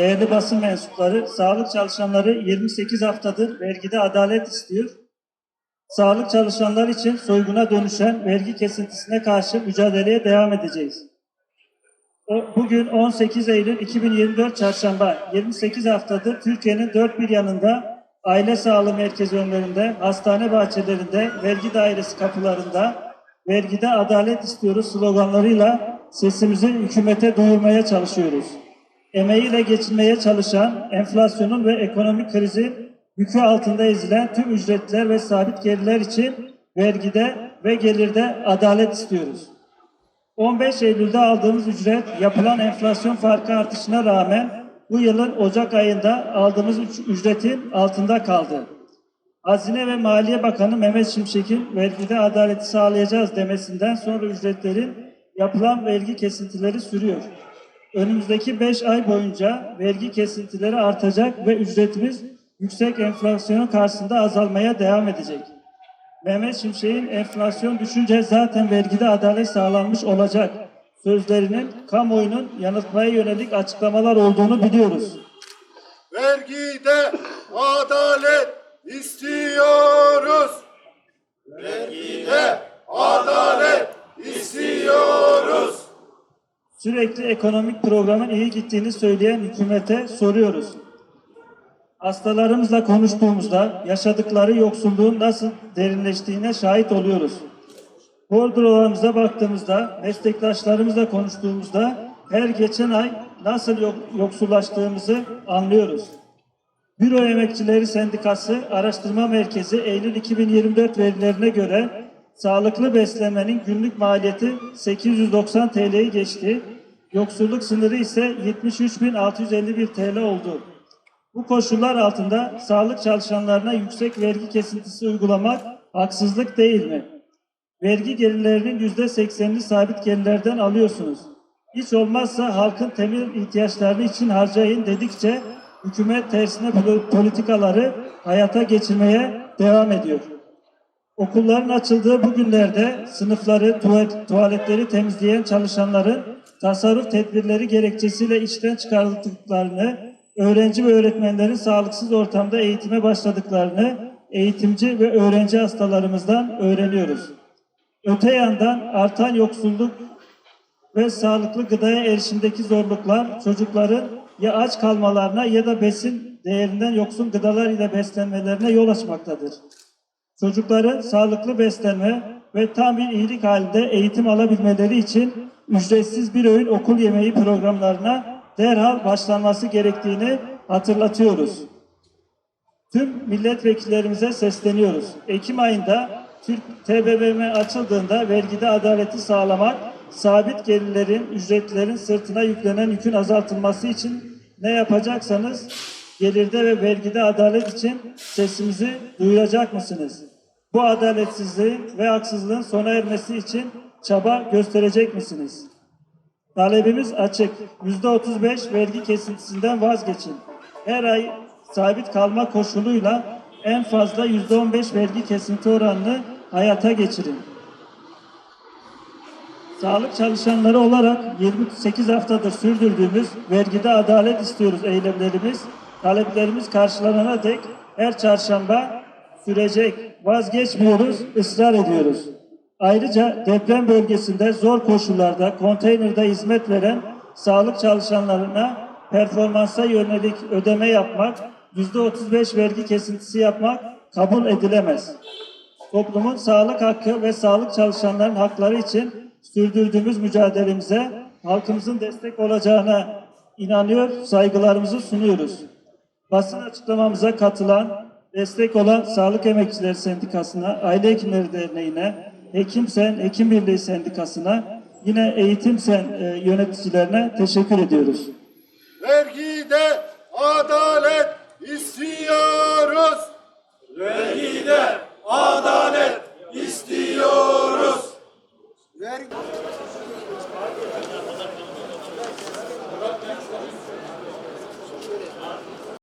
değerli basın mensupları, sağlık çalışanları 28 haftadır vergide adalet istiyor. Sağlık çalışanlar için soyguna dönüşen vergi kesintisine karşı mücadeleye devam edeceğiz. Bugün 18 Eylül 2024 Çarşamba 28 haftadır Türkiye'nin dört bir yanında aile sağlığı merkezi önlerinde, hastane bahçelerinde, vergi dairesi kapılarında vergide adalet istiyoruz sloganlarıyla sesimizi hükümete duyurmaya çalışıyoruz. Emeğiyle geçinmeye çalışan, enflasyonun ve ekonomik krizin yükü altında ezilen tüm ücretler ve sabit gelirler için vergide ve gelirde adalet istiyoruz. 15 Eylül'de aldığımız ücret yapılan enflasyon farkı artışına rağmen bu yılın Ocak ayında aldığımız üc- ücretin altında kaldı. Hazine ve Maliye Bakanı Mehmet Şimşek'in vergide adaleti sağlayacağız demesinden sonra ücretlerin yapılan vergi kesintileri sürüyor. Önümüzdeki 5 ay boyunca vergi kesintileri artacak ve ücretimiz yüksek enflasyonun karşısında azalmaya devam edecek. Mehmet Şimşek'in enflasyon düşünce zaten vergide adalet sağlanmış olacak sözlerinin kamuoyunun yanıltmaya yönelik açıklamalar olduğunu biliyoruz. Vergide adalet istiyoruz. Vergide adalet istiyoruz. Sürekli ekonomik programın iyi gittiğini söyleyen hükümete soruyoruz. Hastalarımızla konuştuğumuzda yaşadıkları yoksulluğun nasıl derinleştiğine şahit oluyoruz. Bordrolarımıza baktığımızda, meslektaşlarımızla konuştuğumuzda her geçen ay nasıl yok- yoksullaştığımızı anlıyoruz. Büro Emekçileri Sendikası Araştırma Merkezi Eylül 2024 verilerine göre sağlıklı beslenmenin günlük maliyeti 890 TL'yi geçti. Yoksulluk sınırı ise 73.651 TL oldu. Bu koşullar altında sağlık çalışanlarına yüksek vergi kesintisi uygulamak haksızlık değil mi? Vergi gelirlerinin yüzde seksenini sabit gelirlerden alıyorsunuz. Hiç olmazsa halkın temel ihtiyaçları için harcayın dedikçe hükümet tersine politikaları hayata geçirmeye devam ediyor. Okulların açıldığı bu günlerde sınıfları, tuvalet- tuvaletleri temizleyen çalışanların tasarruf tedbirleri gerekçesiyle işten çıkarıldıklarını, öğrenci ve öğretmenlerin sağlıksız ortamda eğitime başladıklarını eğitimci ve öğrenci hastalarımızdan öğreniyoruz. Öte yandan artan yoksulluk ve sağlıklı gıdaya erişimdeki zorluklar çocukların ya aç kalmalarına ya da besin değerinden yoksun gıdalar ile beslenmelerine yol açmaktadır. Çocukların sağlıklı beslenme ve tam bir iyilik halinde eğitim alabilmeleri için ücretsiz bir öğün okul yemeği programlarına derhal başlanması gerektiğini hatırlatıyoruz. Tüm milletvekillerimize sesleniyoruz. Ekim ayında Türk TBMM açıldığında vergide adaleti sağlamak, sabit gelirlerin, ücretlerin sırtına yüklenen yükün azaltılması için ne yapacaksanız gelirde ve vergide adalet için sesimizi duyuracak mısınız? Bu adaletsizliğin ve haksızlığın sona ermesi için çaba gösterecek misiniz? Talebimiz açık. %35 vergi kesintisinden vazgeçin. Her ay sabit kalma koşuluyla en fazla %15 vergi kesinti oranını hayata geçirin. Sağlık çalışanları olarak 28 haftadır sürdürdüğümüz vergide adalet istiyoruz eylemlerimiz, taleplerimiz karşılanana dek her çarşamba sürecek. Vazgeçmiyoruz, ısrar ediyoruz. Ayrıca deprem bölgesinde zor koşullarda konteynerde hizmet veren sağlık çalışanlarına performansa yönelik ödeme yapmak, %35 vergi kesintisi yapmak kabul edilemez toplumun sağlık hakkı ve sağlık çalışanların hakları için sürdürdüğümüz mücadelemize halkımızın destek olacağına inanıyor, saygılarımızı sunuyoruz. Basın açıklamamıza katılan, destek olan Sağlık Emekçileri Sendikası'na, Aile Hekimleri Derneği'ne, Hekimsen, Hekim Birliği Sendikası'na, yine Eğitimsen e, yöneticilerine teşekkür ediyoruz. Vergide adalet istiyoruz. Vergide adalet istiyoruz. Vergi...